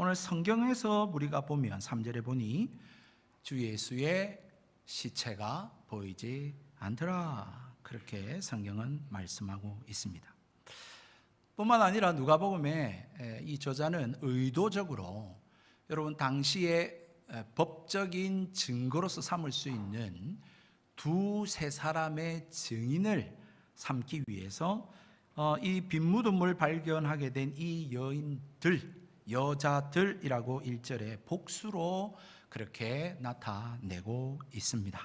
오늘 성경에서 우리가 보면 3절에 보니 주 예수의 시체가 보이지 않더라. 그렇게 성경은 말씀하고 있습니다. 뿐만 아니라 누가복음에 이 저자는 의도적으로 여러분 당시에 법적인 증거로서 삼을 수 있는 두 세 사람의 증인을 삼기 위해서 어, 이 빈 무덤을 발견하게 된 이 여인들, 여자들이라고 1절에 복수로 그렇게 나타내고 있습니다.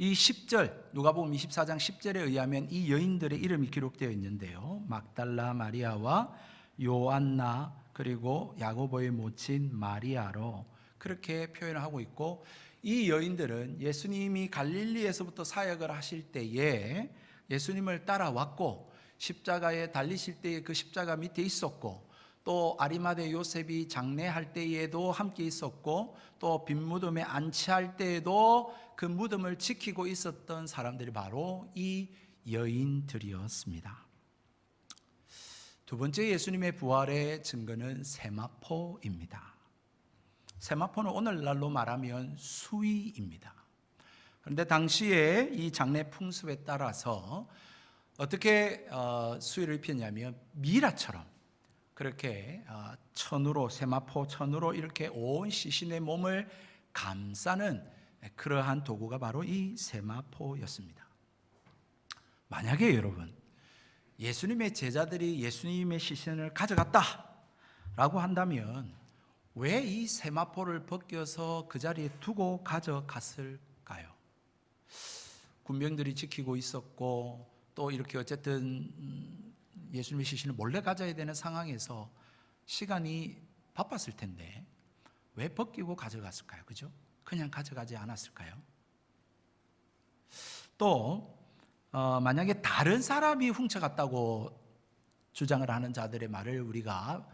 이 10절 누가복음 24장 10절에 의하면 이 여인들의 이름이 기록되어 있는데요. 막달라 마리아와 요안나 그리고 야고보의 모친 마리아로 그렇게 표현을 하고 있고 이 여인들은 예수님이 갈릴리에서부터 사역을 하실 때에 예수님을 따라왔고 십자가에 달리실 때에 그 십자가 밑에 있었고 또 아리마대 요셉이 장례할 때에도 함께 있었고 또 빈무덤에 안치할 때에도 그 무덤을 지키고 있었던 사람들이 바로 이 여인들이었습니다. 두 번째 예수님의 부활의 증거는 세마포입니다. 세마포는 오늘날로 말하면 수위입니다. 그런데 당시에 이 장례 풍습에 따라서 어떻게 어, 수위를 입혔냐면 미라처럼 그렇게 어, 천으로 세마포 천으로 이렇게 온 시신의 몸을 감싸는 그러한 도구가 바로 이 세마포였습니다. 만약에 여러분 예수님의 제자들이 예수님의 시신을 가져갔다라고 한다면 왜 이 세마포를 벗겨서 그 자리에 두고 가져갔을까요? 군병들이 지키고 있었고 또 이렇게 어쨌든 음, 예수님의 시신을 몰래 가져야 되는 상황에서 시간이 바빴을 텐데 왜 벗기고 가져갔을까요? 그죠? 그냥 가져가지 않았을까요? 또 어, 만약에 다른 사람이 훔쳐갔다고 주장을 하는 자들의 말을 우리가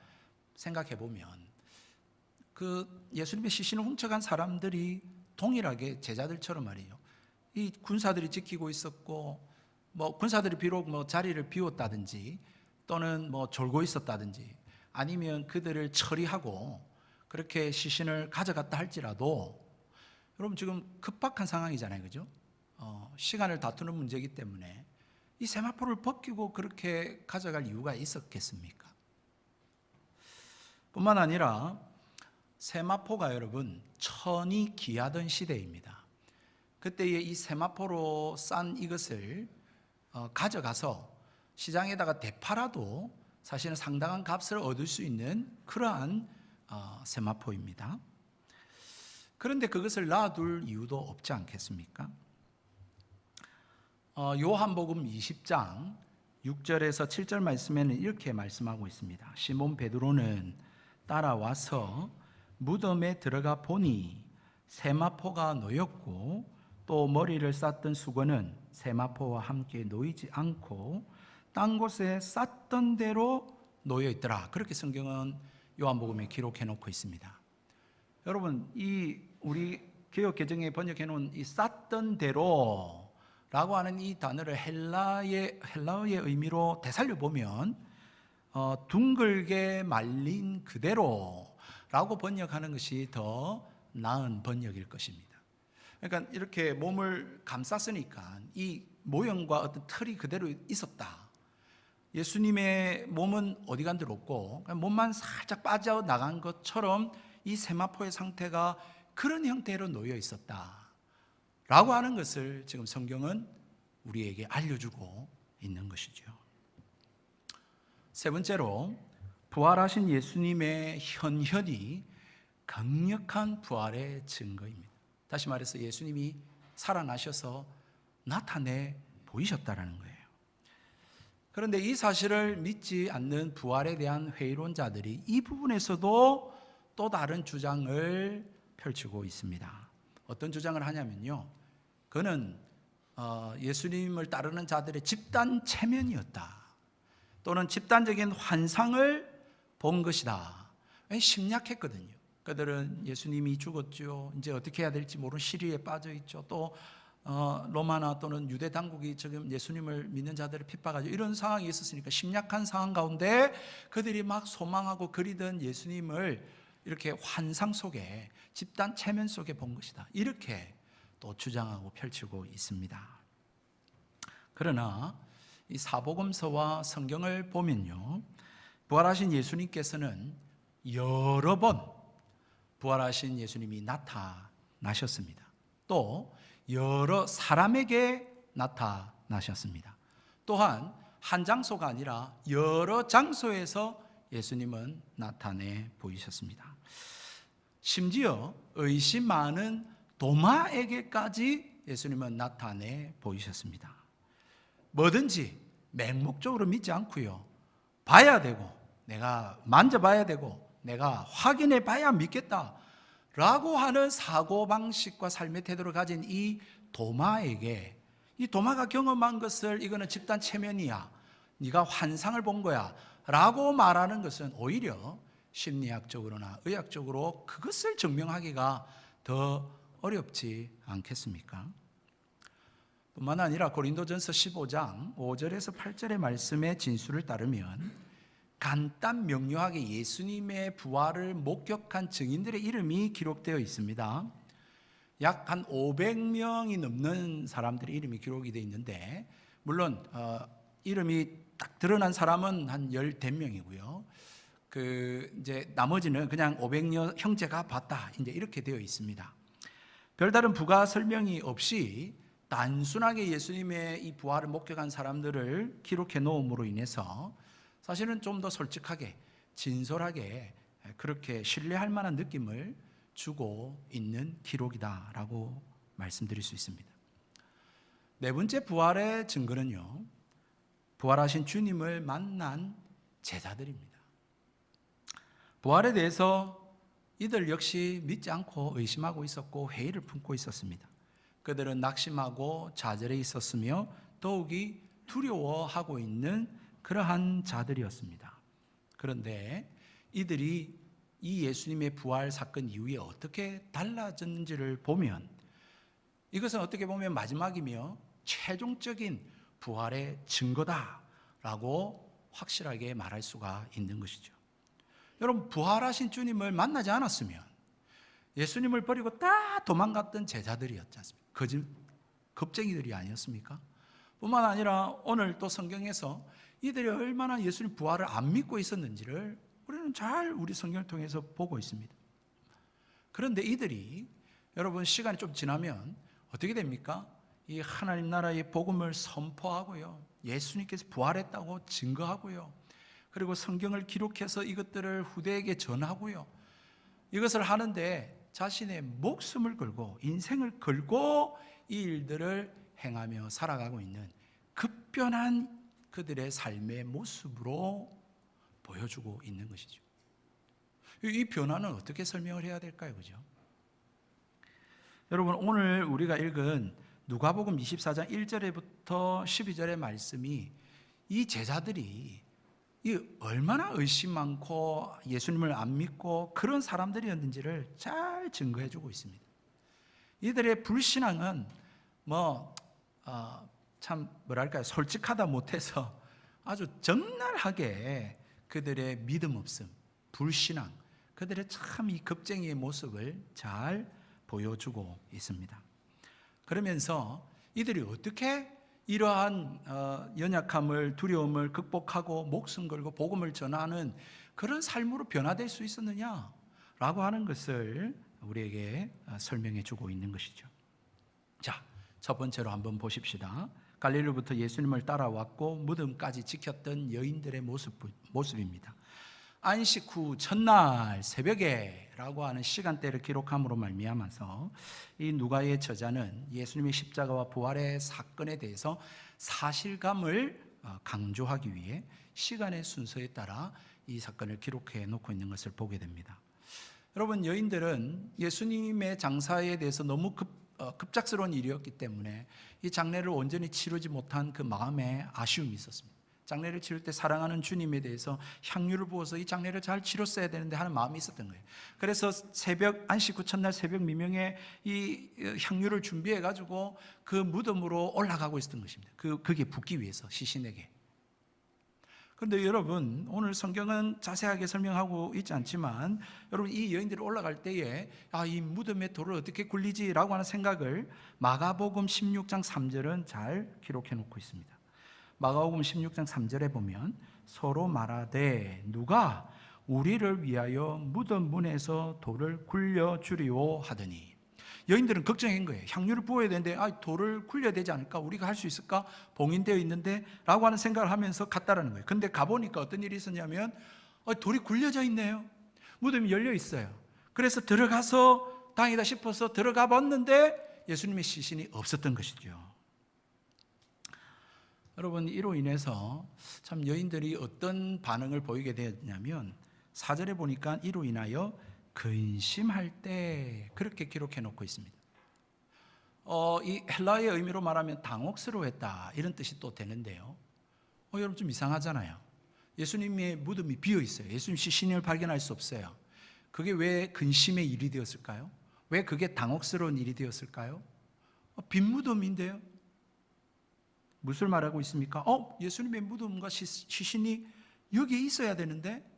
생각해 보면 그 예수님의 시신을 훔쳐간 사람들이 동일하게 제자들처럼 말이에요. 이 군사들이 지키고 있었고 뭐 군사들이 비록 뭐 자리를 비웠다든지 또는 뭐 졸고 있었다든지 아니면 그들을 처리하고 그렇게 시신을 가져갔다 할지라도 여러분 지금 급박한 상황이잖아요, 그죠? 어, 시간을 다투는 문제이기 때문에 이 세마포를 벗기고 그렇게 가져갈 이유가 있었겠습니까? 뿐만 아니라 세마포가 여러분 천이 귀하던 시대입니다. 그때에 이 세마포로 싼 이것을 어, 가져가서 시장에다가 되팔아도 사실은 상당한 값을 얻을 수 있는 그러한 어, 세마포입니다. 그런데 그것을 놔둘 이유도 없지 않겠습니까? 어, 요한복음 20장 6절에서 7절 말씀에는 이렇게 말씀하고 있습니다. 시몬 베드로는 따라와서 무덤에 들어가 보니 세마포가 놓였고 또 머리를 쌌던 수건은 세마포와 함께 놓이지 않고 딴 곳에 쌌던 대로 놓여 있더라. 그렇게 성경은 요한복음에 기록해 놓고 있습니다. 여러분, 이 우리 개혁 개정에 번역해 놓은 이 쌌던 대로라고 하는 이 단어를 헬라의 헬라어의 의미로 되살려 보면 어, 둥글게 말린 그대로라고 번역하는 것이 더 나은 번역일 것입니다. 그러니까 이렇게 몸을 감쌌으니까 이 모형과 어떤 틀이 그대로 있었다. 예수님의 몸은 어디 간 데로 없고 몸만 살짝 빠져나간 것처럼 이 세마포의 상태가 그런 형태로 놓여 있었다. 라고 하는 것을 지금 성경은 우리에게 알려주고 있는 것이죠. 세 번째로 부활하신 예수님의 현현이 강력한 부활의 증거입니다. 다시 말해서 예수님이 살아나셔서 나타내 보이셨다라는 거예요. 그런데 이 사실을 믿지 않는 부활에 대한 회의론자들이 이 부분에서도 또 다른 주장을 펼치고 있습니다. 어떤 주장을 하냐면요. 그는 어, 예수님을 따르는 자들의 집단 체면이었다. 또는 집단적인 환상을 본 것이다. 심약했거든요. 그들은 예수님이 죽었죠. 이제 어떻게 해야 될지 모르는 시리에 빠져 있죠. 또 어, 로마나 또는 유대 당국이 지금 예수님을 믿는 자들을 핍박하죠. 이런 상황이 있었으니까 심약한 상황 가운데 그들이 막 소망하고 그리던 예수님을 이렇게 환상 속에 집단 체면 속에 본 것이다. 이렇게 또 주장하고 펼치고 있습니다. 그러나 이 사복음서와 성경을 보면요. 부활하신 예수님께서는 여러 번 부활하신 예수님이 나타나셨습니다. 또 여러 사람에게 나타나셨습니다. 또한 한 장소가 아니라 여러 장소에서 예수님은 나타내 보이셨습니다. 심지어 의심 많은 도마에게까지 예수님은 나타내 보이셨습니다. 뭐든지 맹목적으로 믿지 않고요. 봐야 되고 내가 만져봐야 되고 내가 확인해 봐야 믿겠다. 라고 하는 사고방식과 삶의 태도를 가진 이 도마에게 이 도마가 경험한 것을 이거는 집단 체면이야. 네가 환상을 본 거야. 라고 말하는 것은 오히려 심리학적으로나 의학적으로 그것을 증명하기가 더 어렵지 않겠습니까? 뿐만 아니라 고린도전서 15장 5절에서 8절의 말씀의 진술을 따르면 간단 명료하게 예수님의 부활을 목격한 증인들의 이름이 기록되어 있습니다. 약 한 500명이 넘는 사람들의 이름이 기록이 되어 있는데 물론 어, 이름이 딱 드러난 사람은 한 10대명이고요. 그 이제 나머지는 그냥 500여 형제가 봤다. 이제 이렇게 되어 있습니다. 별다른 부가 설명이 없이 단순하게 예수님의 이 부활을 목격한 사람들을 기록해 놓음으로 인해서 사실은 좀 더 솔직하게 진솔하게 그렇게 신뢰할 만한 느낌을 주고 있는 기록이다라고 말씀드릴 수 있습니다. 네 번째 부활의 증거는요. 부활하신 주님을 만난 제자들입니다. 부활에 대해서 이들 역시 믿지 않고 의심하고 있었고 회의를 품고 있었습니다. 그들은 낙심하고 좌절해 있었으며 더욱이 두려워하고 있는 그러한 자들이었습니다. 그런데 이들이 이 예수님의 부활 사건 이후에 어떻게 달라졌는지를 보면 이것은 어떻게 보면 마지막이며 최종적인 부활의 증거다라고 확실하게 말할 수가 있는 것이죠. 여러분 부활하신 주님을 만나지 않았으면 예수님을 버리고 다 도망갔던 제자들이었지 않습니까? 거짓 겁쟁이들이 아니었습니까? 뿐만 아니라 오늘 또 성경에서 이들이 얼마나 예수님 부활을 안 믿고 있었는지를 우리는 잘 우리 성경을 통해서 보고 있습니다. 그런데 이들이 여러분 시간이 좀 지나면 어떻게 됩니까? 이 하나님 나라의 복음을 선포하고요. 예수님께서 부활했다고 증거하고요. 그리고 성경을 기록해서 이것들을 후대에게 전하고요. 이것을 하는데 자신의 목숨을 걸고 인생을 걸고 이 일들을 행하며 살아가고 있는 급변한 그들의 삶의 모습으로 보여주고 있는 것이죠. 이 변화는 어떻게 설명을 해야 될까요? 그죠? 여러분 오늘 우리가 읽은 누가복음 24장 1절에부터 12절의 말씀이 이 제자들이 이 얼마나 의심 많고 예수님을 안 믿고 그런 사람들이었는지를 잘 증거해 주고 있습니다. 이들의 불신앙은 뭐, 어, 참 뭐랄까요, 솔직하다 못해서 아주 적나라하게 그들의 믿음 없음, 불신앙, 그들의 참 이 겁쟁이의 모습을 잘 보여주고 있습니다. 그러면서 이들이 어떻게 이러한 어, 연약함을 두려움을 극복하고 목숨 걸고 복음을 전하는 그런 삶으로 변화될 수 있었느냐라고 하는 것을 우리에게 어, 설명해 주고 있는 것이죠. 자, 첫 번째로 한번 보십시다. 갈릴리부터 예수님을 따라왔고 무덤까지 지켰던 여인들의 모습, 모습입니다. 안식 후 첫날 새벽에라고 하는 시간대를 기록함으로 말미암아서 이 누가의 저자는 예수님의 십자가와 부활의 사건에 대해서 사실감을 어, 강조하기 위해 시간의 순서에 따라 이 사건을 기록해 놓고 있는 것을 보게 됩니다. 여러분 여인들은 예수님의 장사에 대해서 너무 급, 어, 급작스러운 일이었기 때문에 이 장례를 온전히 치르지 못한 그 마음에 아쉬움이 있었습니다. 장례를 치를 때 사랑하는 주님에 대해서 향유를 부어서 이 장례를 잘 치렀어야 되는데 하는 마음이 있었던 거예요. 그래서 새벽 안식 후 첫날 새벽 미명에 이 향유를 준비해 가지고 그 무덤으로 올라가고 있었던 것입니다. 그 그게 붓기 위해서 시신에게. 그런데 여러분 오늘 성경은 자세하게 설명하고 있지 않지만 여러분 이 여인들이 올라갈 때에 아 이 무덤에 돌을 어떻게 굴리지 라고 하는 생각을 마가복음 16장 3절은 잘 기록해 놓고 있습니다. 마가복음 16장 3절에 보면 서로 말하되 누가 우리를 위하여 무덤 문에서 돌을 굴려 주리오 하더니 여인들은 걱정한 거예요. 향유를 부어야 되는데 아, 돌을 굴려야 되지 않을까? 우리가 할 수 있을까? 봉인되어 있는데 라고 하는 생각을 하면서 갔다라는 거예요. 근데 가보니까 어떤 일이 있었냐면 어, 돌이 굴려져 있네요. 무덤이 열려 있어요. 그래서 들어가서 당이다 싶어서 들어가 봤는데 예수님의 시신이 없었던 것이죠. 여러분 이로 인해서 참 여인들이 어떤 반응을 보이게 되었냐면 사절에 보니까 이로 인하여 근심할 때 그렇게 기록해 놓고 있습니다. 어, 이 헬라의 의미로 말하면 당혹스러워했다 이런 뜻이 또 되는데요. 어, 여러분 좀 이상하잖아요. 예수님의 무덤이 비어 있어요. 예수님 시신을 발견할 수 없어요. 그게 왜 근심의 일이 되었을까요? 왜 그게 당혹스러운 일이 되었을까요? 어, 빈 무덤인데요. 무엇을 말하고 있습니까? 어, 예수님의 무덤과 시, 시신이 여기에 있어야 되는데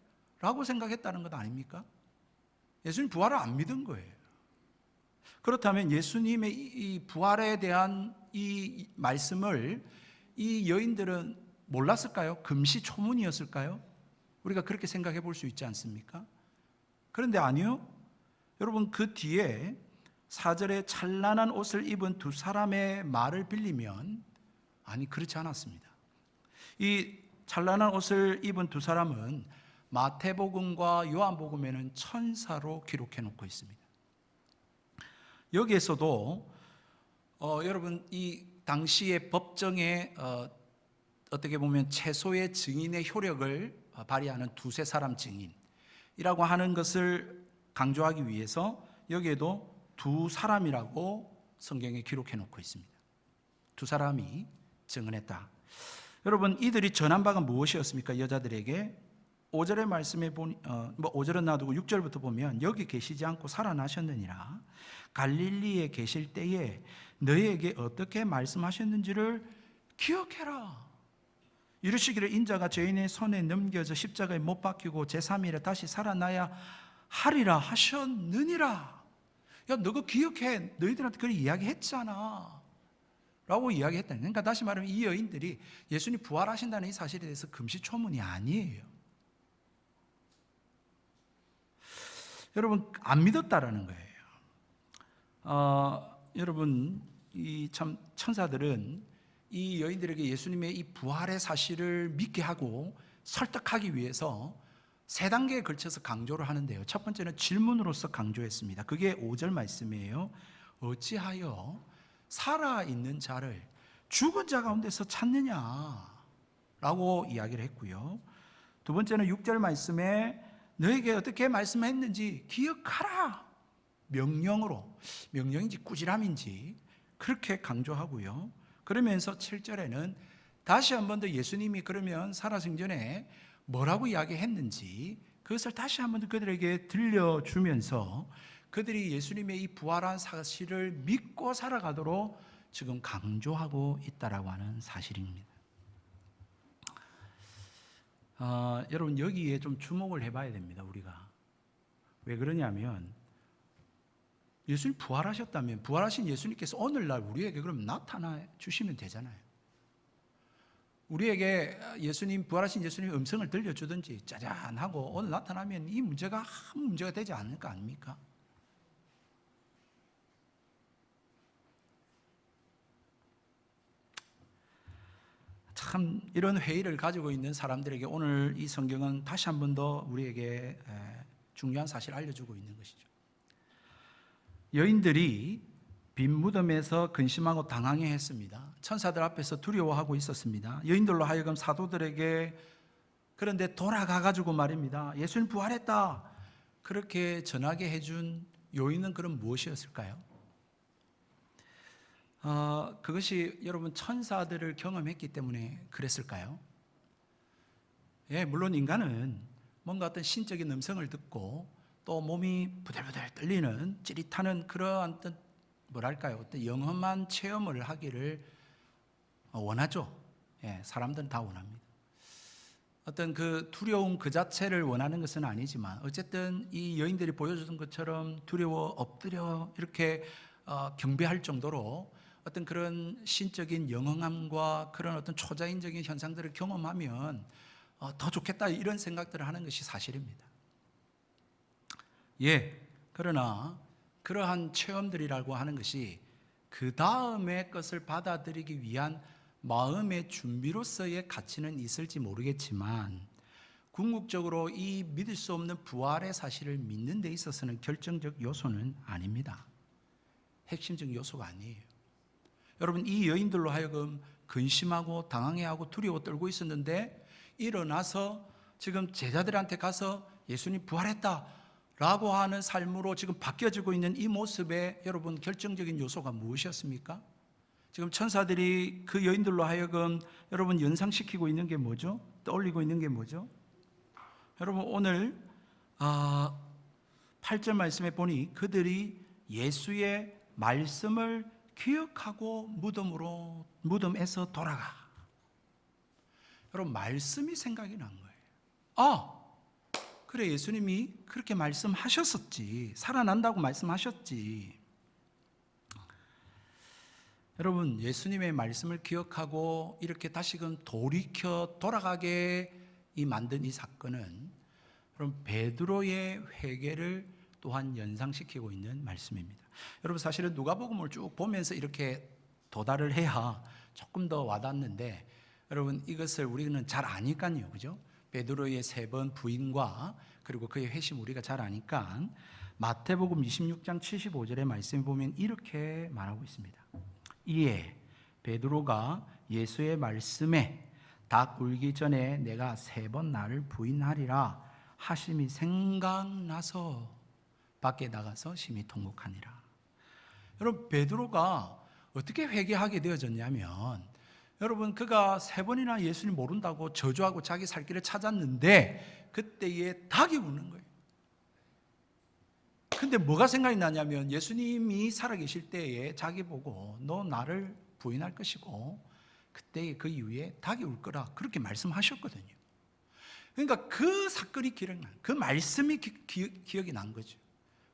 라고 생각했다는 것 아닙니까? 예수님 부활을 안 믿은 거예요. 그렇다면 예수님의 이 부활에 대한 이 말씀을 이 여인들은 몰랐을까요? 금시초문이었을까요? 우리가 그렇게 생각해 볼 수 있지 않습니까? 그런데 아니요. 여러분 그 뒤에 사절에 찬란한 옷을 입은 두 사람의 말을 빌리면 아니 그렇지 않았습니다. 이 찬란한 옷을 입은 두 사람은 마태복음과 요한복음에는 천사로 기록해 놓고 있습니다. 여기에서도 어, 여러분 이 당시의 법정에 어, 어떻게 보면 최소의 증인의 효력을 어, 발휘하는 두세 사람 증인이라고 하는 것을 강조하기 위해서 여기에도 두 사람이라고 성경에 기록해 놓고 있습니다. 두 사람이 증언했다. 여러분 이들이 전한 바가 무엇이었습니까? 여자들에게 5절의 말씀에 보니 어, 뭐 5절은 놔두고 6절부터 보면 여기 계시지 않고 살아나셨느니라 갈릴리에 계실 때에 너희에게 어떻게 말씀하셨는지를 기억해라. 이르시기를 인자가 죄인의 손에 넘겨져 십자가에 못 박히고 제3일에 다시 살아나야 하리라 하셨느니라. 야, 너가 기억해. 너희들한테 그렇게 이야기 했잖아. 라고 이야기했다. 그러니까 다시 말하면 이 여인들이 예수님 부활하신다는 이 사실에 대해서 금시초문이 아니에요. 여러분 안 믿었다라는 거예요. 어, 여러분 이 참 천사들은 이 여인들에게 예수님의 이 부활의 사실을 믿게 하고 설득하기 위해서 세 단계에 걸쳐서 강조를 하는데요. 첫 번째는 질문으로서 강조했습니다. 그게 5절 말씀이에요. 어찌하여 살아 있는 자를 죽은 자 가운데서 찾느냐? 라고 이야기를 했고요. 두 번째는 6절 말씀에 너에게 어떻게 말씀했는지 기억하라. 명령으로 명령인지 꾸지람인지 그렇게 강조하고요. 그러면서 7절에는 다시 한 번 더 예수님이 그러면 살아생전에 뭐라고 이야기했는지 그것을 다시 한 번 더 그들에게 들려주면서 그들이 예수님의 이 부활한 사실을 믿고 살아가도록 지금 강조하고 있다라고 하는 사실입니다. 어, 여러분 여기에 좀 주목을 해봐야 됩니다. 우리가 왜 그러냐면 예수님 부활하셨다면 부활하신 예수님께서 오늘날 우리에게 그럼 나타나 주시면 되잖아요. 우리에게 예수님 부활하신 예수님 음성을 들려주든지 짜잔 하고 오늘 나타나면 이 문제가 아무 문제가 되지 않을 거 아닙니까? 참 이런 회의를 가지고 있는 사람들에게 오늘 이 성경은 다시 한 번 더 우리에게 중요한 사실 을 알려주고 있는 것이죠. 여인들이 빈 무덤에서 근심하고 당황해 했습니다. 천사들 앞에서 두려워하고 있었습니다. 여인들로 하여금 사도들에게 그런데 돌아가 가지고 말입니다. 예수님 부활했다. 그렇게 전하게 해준 요인은 그럼 무엇이었을까요? 어, 그것이 여러분 천사들을 경험했기 때문에 그랬을까요? 예, 물론 인간은 뭔가 어떤 신적인 음성을 듣고 또 몸이 부들부들 떨리는 찌릿하는 그러한 어떤 뭐랄까요 어떤 영험한 체험을 하기를 원하죠. 예, 사람들은 다 원합니다. 어떤 그 두려움 그 자체를 원하는 것은 아니지만 어쨌든 이 여인들이 보여주던 것처럼 두려워 엎드려 이렇게 어, 경배할 정도로 어떤 그런 신적인 영흥함과 그런 어떤 초자연적인 현상들을 경험하면 어, 더 좋겠다 이런 생각들을 하는 것이 사실입니다. 예, 그러나 그러한 체험들이라고 하는 것이 그 다음의 것을 받아들이기 위한 마음의 준비로서의 가치는 있을지 모르겠지만 궁극적으로 이 믿을 수 없는 부활의 사실을 믿는 데 있어서는 결정적 요소는 아닙니다. 핵심적 요소가 아니에요. 여러분 이 여인들로 하여금 근심하고 당황해하고 두려워 떨고 있었는데 일어나서 지금 제자들한테 가서 예수님 부활했다 라고 하는 삶으로 지금 바뀌어지고 있는 이 모습에 여러분 결정적인 요소가 무엇이었습니까? 지금 천사들이 그 여인들로 하여금 여러분 연상시키고 있는 게 뭐죠? 떠올리고 있는 게 뭐죠? 여러분 오늘 아, 8절 말씀에 보니 그들이 예수의 말씀을 기억하고 무덤으로 무덤에서 돌아가. 여러분 말씀이 생각이 난 거예요. 아, 그래 예수님이 그렇게 말씀하셨었지. 살아난다고 말씀하셨지. 여러분 예수님의 말씀을 기억하고 이렇게 다시금 돌이켜 돌아가게 이 만든 이 사건은 여러분 베드로의 회개를 또한 연상시키고 있는 말씀입니다. 여러분 사실은 누가복음을 쭉 보면서 이렇게 도달을 해야 조금 더 와닿는데 여러분 이것을 우리는 잘 아니까요, 그죠? 베드로의 세 번 부인과 그리고 그의 회심 우리가 잘 아니까 마태복음 26장 75절의 말씀 보면 이렇게 말하고 있습니다. 이에 베드로가 예수의 말씀에 닭 울기 전에 내가 세 번 나를 부인하리라 하심이 생각나서 밖에 나가서 심히 통곡하니라. 여러분 베드로가 어떻게 회개하게 되어졌냐면 여러분 그가 세 번이나 예수님 모른다고 저주하고 자기 살 길을 찾았는데 그때에 닭이 우는 거예요. 근데 뭐가 생각이 나냐면 예수님이 살아계실 때에 자기 보고 너 나를 부인할 것이고 그때 그 이후에 닭이 울 거라 그렇게 말씀하셨거든요. 그러니까 그 사건이 기억나, 그 말씀이 기, 기, 억이 난 거죠.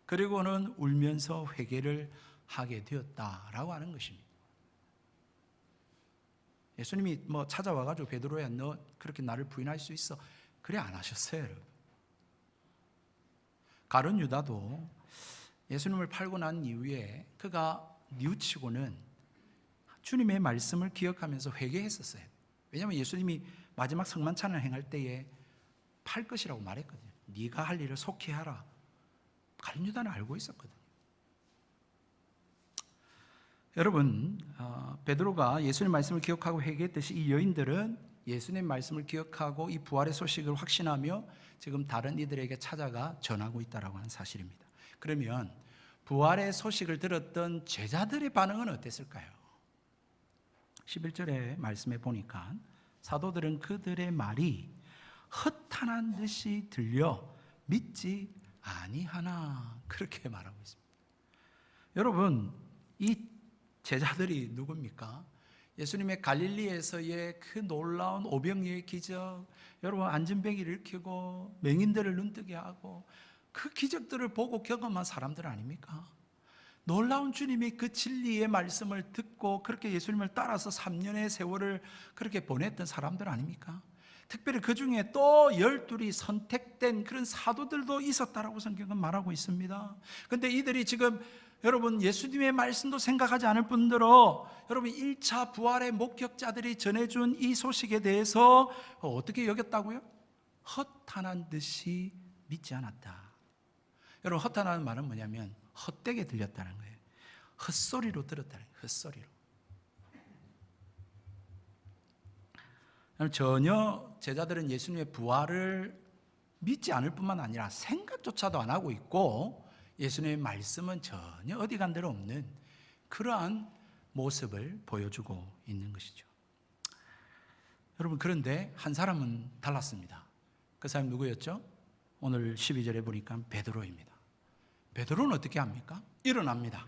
그리고는 울면서 회개를 하게 되었다라고 하는 것입니다. 예수님이 뭐 찾아와 가지고 베드로야 너 그렇게 나를 부인할 수 있어 그래 안 하셨어요 여러분. 가론 유다도 예수님을 팔고 난 이후에 그가 뉘우치고는 주님의 말씀을 기억하면서 회개했었어요. 왜냐하면 예수님이 마지막 성만찬을 행할 때에 팔 것이라고 말했거든요. 네가 할 일을 속히 하라. 가론 유다는 알고 있었거든요. 여러분 어, 베드로가 예수님 말씀을 기억하고 회개했듯이 이 여인들은 예수님 말씀을 기억하고 이 부활의 소식을 확신하며 지금 다른 이들에게 찾아가 전하고 있다라고 하는 사실입니다. 그러면 부활의 소식을 들었던 제자들의 반응은 어땠을까요? 11절의 말씀에 보니까 사도들은 그들의 말이 허탄한 듯이 들려 믿지 아니하나 그렇게 말하고 있습니다. 여러분 이 제자들이 누굽니까? 예수님의 갈릴리에서의 그 놀라운 오병이의 기적, 여러분 안전뱅이를 일으키고 맹인들을 눈뜨게 하고 그 기적들을 보고 경험한 사람들 아닙니까? 놀라운 주님이 그 진리의 말씀을 듣고 그렇게 예수님을 따라서 3년의 세월을 그렇게 보냈던 사람들 아닙니까? 특별히 그 중에 또 열둘이 선택된 그런 사도들도 있었다라고 성경은 말하고 있습니다. 근데 이들이 지금 여러분 예수님의 말씀도 생각하지 않을 뿐더러 여러분 1차 부활의 목격자들이 전해준 이 소식에 대해서 어떻게 여겼다고요? 헛한한 듯이 믿지 않았다. 여러분 헛한하는 말은 뭐냐면 헛되게 들렸다는 거예요. 헛소리로 들었다는 거예요. 헛소리로. 전혀 제자들은 예수님의 부활을 믿지 않을 뿐만 아니라 생각조차도 안 하고 있고 예수님의 말씀은 전혀 어디 간 데로 없는 그러한 모습을 보여주고 있는 것이죠. 여러분 그런데 한 사람은 달랐습니다. 그 사람이 누구였죠? 오늘 12절에 보니까 베드로입니다. 베드로는 어떻게 합니까? 일어납니다.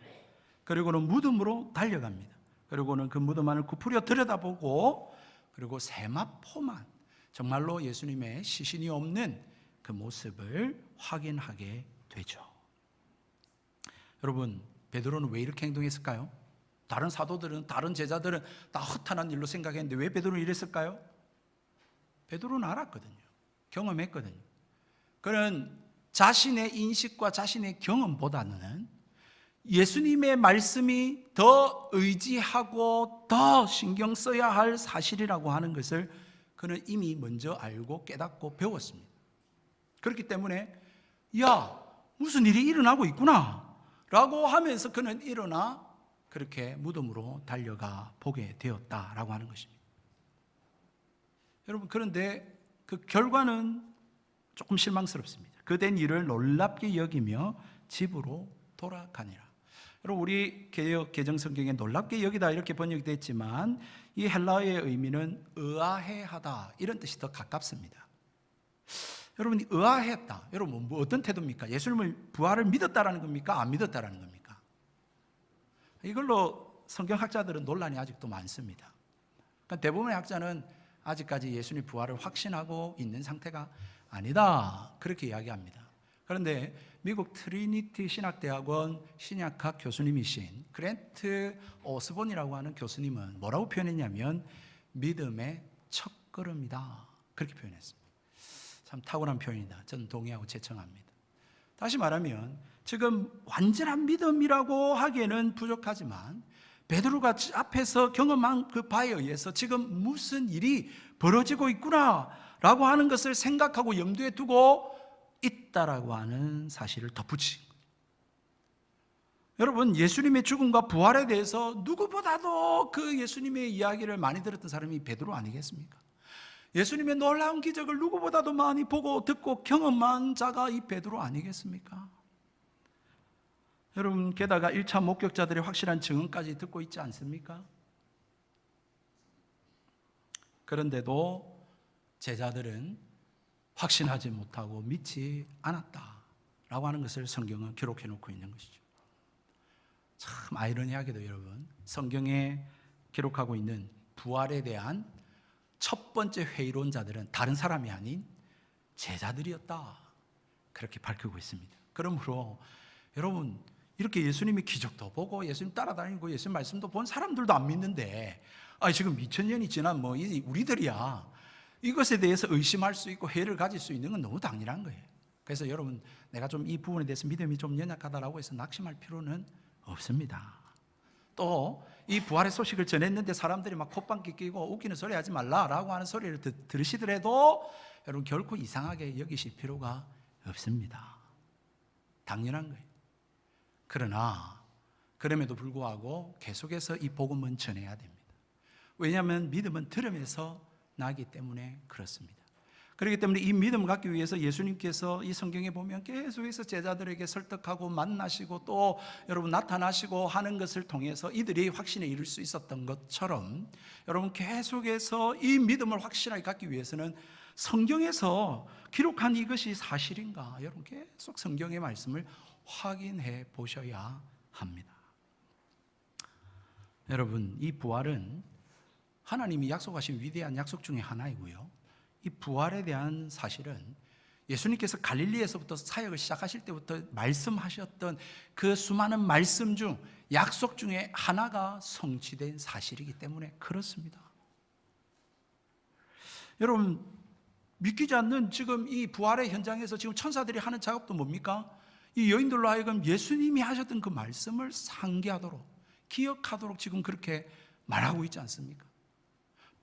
그리고는 무덤으로 달려갑니다. 그리고는 그 무덤 안을 구부려 들여다보고 그리고 세마포만 정말로 예수님의 시신이 없는 그 모습을 확인하게 되죠. 여러분, 베드로는 왜 이렇게 행동했을까요? 다른 사도들은 다른 제자들은 다 허탄한 일로 생각했는데 왜 베드로는 이랬을까요? 베드로는 알았거든요. 경험했거든요. 그는 자신의 인식과 자신의 경험보다는 예수님의 말씀이 더 의지하고 더 신경 써야 할 사실이라고 하는 것을 그는 이미 먼저 알고 깨닫고 배웠습니다. 그렇기 때문에 야 무슨 일이 일어나고 있구나 라고 하면서 그는 일어나 그렇게 무덤으로 달려가 보게 되었다라고 하는 것입니다. 여러분 그런데 그 결과는 조금 실망스럽습니다. 그된 일을 놀랍게 여기며 집으로 돌아가니라. 여러분 우리 개혁 개정 성경에 놀랍게 여기다 이렇게 번역됐지만 이 헬라어의 의미는 의아해하다 이런 뜻이 더 가깝습니다. 여러분이 의아했다. 여러분 뭐 어떤 태도입니까? 예수님을 부활을 믿었다라는 겁니까? 안 믿었다라는 겁니까? 이걸로 성경학자들은 논란이 아직도 많습니다. 그러니까 대부분의 학자는 아직까지 예수님 부활을 확신하고 있는 상태가 아니다. 그렇게 이야기합니다. 그런데 미국 트리니티 신학대학원 신약학 교수님이신 그랜트 오스본이라고 하는 교수님은 뭐라고 표현했냐면 믿음의 첫걸음이다. 그렇게 표현했습니다. 참 탁월한 표현이다. 저는 동의하고 제청합니다. 다시 말하면 지금 완전한 믿음이라고 하기에는 부족하지만 베드로가 앞에서 경험한 그 바에 의해서 지금 무슨 일이 벌어지고 있구나라고 하는 것을 생각하고 염두에 두고 있다라고 하는 사실을 덧붙인. 여러분 예수님의 죽음과 부활에 대해서 누구보다도 그 예수님의 이야기를 많이 들었던 사람이 베드로 아니겠습니까? 예수님의 놀라운 기적을 누구보다도 많이 보고 듣고 경험한 자가 이 베드로 아니겠습니까? 여러분 게다가 1차 목격자들의 확실한 증언까지 듣고 있지 않습니까? 그런데도 제자들은 확신하지 못하고 믿지 않았다라고 하는 것을 성경은 기록해 놓고 있는 것이죠. 참 아이러니하게도 여러분 성경에 기록하고 있는 부활에 대한 첫 번째 회의론자들은 다른 사람이 아닌 제자들이었다. 그렇게 밝히고 있습니다. 그러므로 여러분 이렇게 예수님이 기적도 보고 예수님 따라다니고 예수님 말씀도 본 사람들도 안 믿는데 아 지금 2000년이 지난 뭐 우리들이야 이것에 대해서 의심할 수 있고 회의를 가질 수 있는 건 너무 당연한 거예요. 그래서 여러분 내가 좀 이 부분에 대해서 믿음이 좀 연약하다라고 해서 낙심할 필요는 없습니다. 또 이 부활의 소식을 전했는데 사람들이 막 콧방귀 끼고 웃기는 소리 하지 말라라고 하는 소리를 드, 들으시더라도 여러분 결코 이상하게 여기실 필요가 없습니다. 당연한 거예요. 그러나 그럼에도 불구하고 계속해서 이 복음은 전해야 됩니다. 왜냐하면 믿음은 들음에서 나기 때문에 그렇습니다. 그렇기 때문에 이 믿음을 갖기 위해서 예수님께서 이 성경에 보면 계속해서 제자들에게 설득하고 만나시고 또 여러분 나타나시고 하는 것을 통해서 이들이 확신에 이를 수 있었던 것처럼 여러분 계속해서 이 믿음을 확실하게 갖기 위해서는 성경에서 기록한 이것이 사실인가 여러분 계속 성경의 말씀을 확인해 보셔야 합니다. 여러분 이 부활은 하나님이 약속하신 위대한 약속 중에 하나이고요. 이 부활에 대한 사실은 예수님께서 갈릴리에서부터 사역을 시작하실 때부터 말씀하셨던 그 수많은 말씀 중 약속 중에 하나가 성취된 사실이기 때문에 그렇습니다. 여러분 믿기지 않는 지금 이 부활의 현장에서 지금 천사들이 하는 작업도 뭡니까? 이 여인들로 하여금 예수님이 하셨던 그 말씀을 상기하도록 기억하도록 지금 그렇게 말하고 있지 않습니까?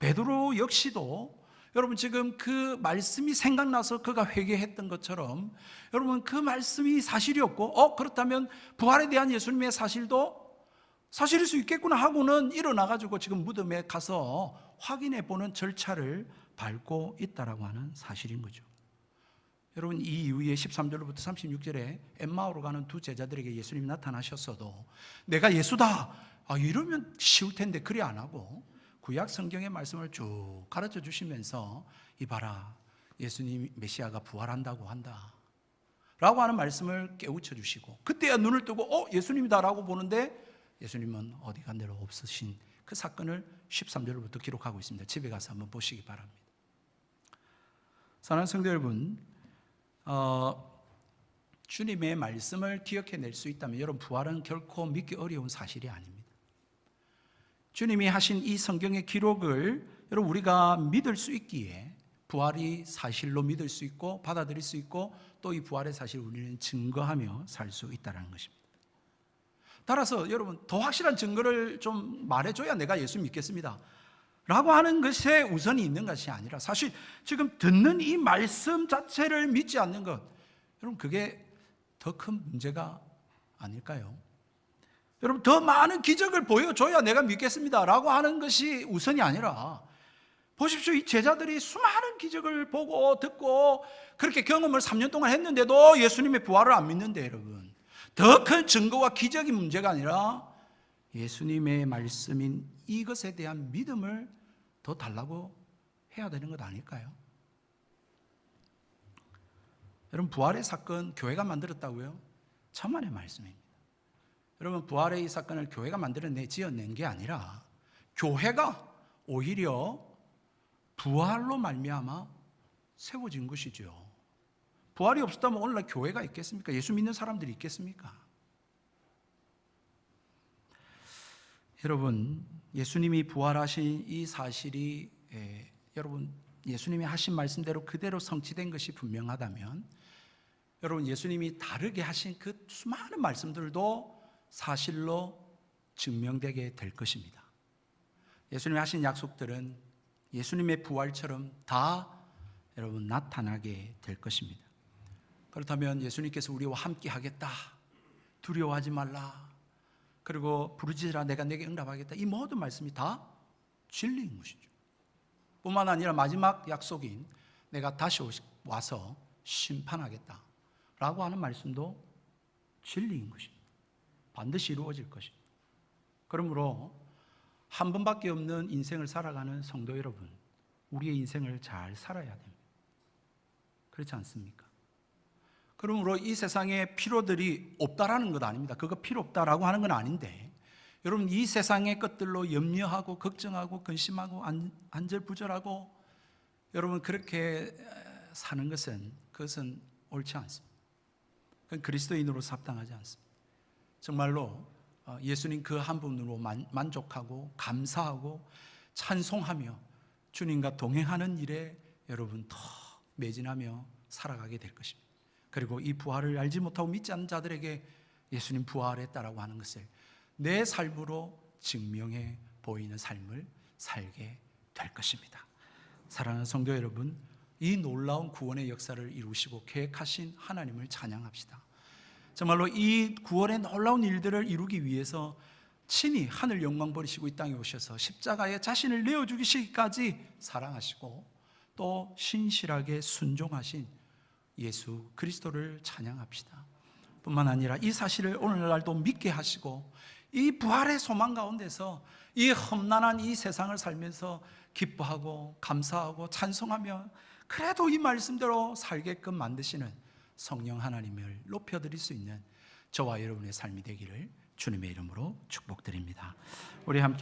베드로 역시도 여러분 지금 그 말씀이 생각나서 그가 회개했던 것처럼 여러분 그 말씀이 사실이었고 어 그렇다면 부활에 대한 예수님의 사실도 사실일 수 있겠구나 하고는 일어나 가지고 지금 무덤에 가서 확인해 보는 절차를 밟고 있다라고 하는 사실인 거죠. 여러분 이 이후에 13절부터 36절에 엠마오로 가는 두 제자들에게 예수님이 나타나셨어도 내가 예수다 아, 이러면 쉬울 텐데 그리 안 하고 구약 성경의 말씀을 쭉 가르쳐 주시면서 이봐라 예수님 메시아가 부활한다고 한다. 라고 하는 말씀을 깨우쳐 주시고 그때야 눈을 뜨고 어 예수님이다라고 보는데 예수님은 어디 간 데로 없으신 그 사건을 13절부터 기록하고 있습니다. 집에 가서 한번 보시기 바랍니다. 사랑하는 성도 여러분, 어, 주님의 말씀을 기억해낼 수 있다면 여러분 부활은 결코 믿기 어려운 사실이 아닙니다. 주님이 하신 이 성경의 기록을 여러분 우리가 믿을 수 있기에 부활이 사실로 믿을 수 있고 받아들일 수 있고 또 이 부활의 사실을 우리는 증거하며 살 수 있다는 것입니다. 따라서 여러분 더 확실한 증거를 좀 말해줘야 내가 예수 믿겠습니다. 라고 하는 것에 우선이 있는 것이 아니라 사실 지금 듣는 이 말씀 자체를 믿지 않는 것 여러분 그게 더 큰 문제가 아닐까요? 여러분 더 많은 기적을 보여줘야 내가 믿겠습니다 라고 하는 것이 우선이 아니라 보십시오 이 제자들이 수많은 기적을 보고 듣고 그렇게 경험을 3년 동안 했는데도 예수님의 부활을 안 믿는데 여러분 더 큰 증거와 기적이 문제가 아니라 예수님의 말씀인 이것에 대한 믿음을 더 달라고 해야 되는 것 아닐까요? 여러분 부활의 사건 교회가 만들었다고요? 천만의 말씀입니다. 여러분 부활의 이 사건을 교회가 만들어내 지어낸 게 아니라 교회가 오히려 부활로 말미암아 세워진 것이죠. 부활이 없었다면 오늘날 교회가 있겠습니까? 예수 믿는 사람들이 있겠습니까? 여러분 예수님이 부활하신 이 사실이 에, 여러분 예수님이 하신 말씀대로 그대로 성취된 것이 분명하다면 여러분 예수님이 다르게 하신 그 수많은 말씀들도 사실로 증명되게 될 것입니다. 예수님이 하신 약속들은 예수님의 부활처럼 다 여러분 나타나게 될 것입니다. 그렇다면 예수님께서 우리와 함께 하겠다. 두려워하지 말라. 그리고 부르짖으라 내가 내게 응답하겠다. 이 모든 말씀이 다 진리인 것이죠. 뿐만 아니라 마지막 약속인 내가 다시 와서 심판하겠다. 라고 하는 말씀도 진리인 것입니다. 반드시 이루어질 것입니다. 그러므로 한 번밖에 없는 인생을 살아가는 성도 여러분, 우리의 인생을 잘 살아야 됩니다. 그렇지 않습니까? 그러므로 이 세상에 필요들이 없다라는 것 아닙니다. 그거 필요 없다라고 하는 건 아닌데, 여러분 이 세상의 것들로 염려하고 걱정하고 근심하고 안, 안절부절하고 여러분 그렇게 사는 것은 그것은 옳지 않습니다. 그건 그리스도인으로서 합당하지 않습니다. 정말로 어, 예수님 그 한 분으로 만, 만족하고 감사하고 찬송하며 주님과 동행하는 일에 여러분 더 매진하며 살아가게 될 것입니다. 그리고 이 부활을 알지 못하고 믿지 않는 자들에게 예수님 부활했다라고 하는 것을 내 삶으로 증명해 보이는 삶을 살게 될 것입니다. 사랑하는 성도 여러분, 이 놀라운 구원의 역사를 이루시고 계획하신 하나님을 찬양합시다. 정말로 이 구원의 놀라운 일들을 이루기 위해서 친히 하늘 영광 버리시고 이 땅에 오셔서 십자가에 자신을 내어 주기까지 사랑하시고 또 신실하게 순종하신 예수 그리스도를 찬양합시다. 뿐만 아니라 이 사실을 오늘날도 믿게 하시고 이 부활의 소망 가운데서 이 험난한 이 세상을 살면서 기뻐하고 감사하고 찬송하며 그래도 이 말씀대로 살게끔 만드시는 성령 하나님을 높여드릴 수 있는 저와 여러분의 삶이 되기를 주님의 이름으로 축복드립니다. 우리 함께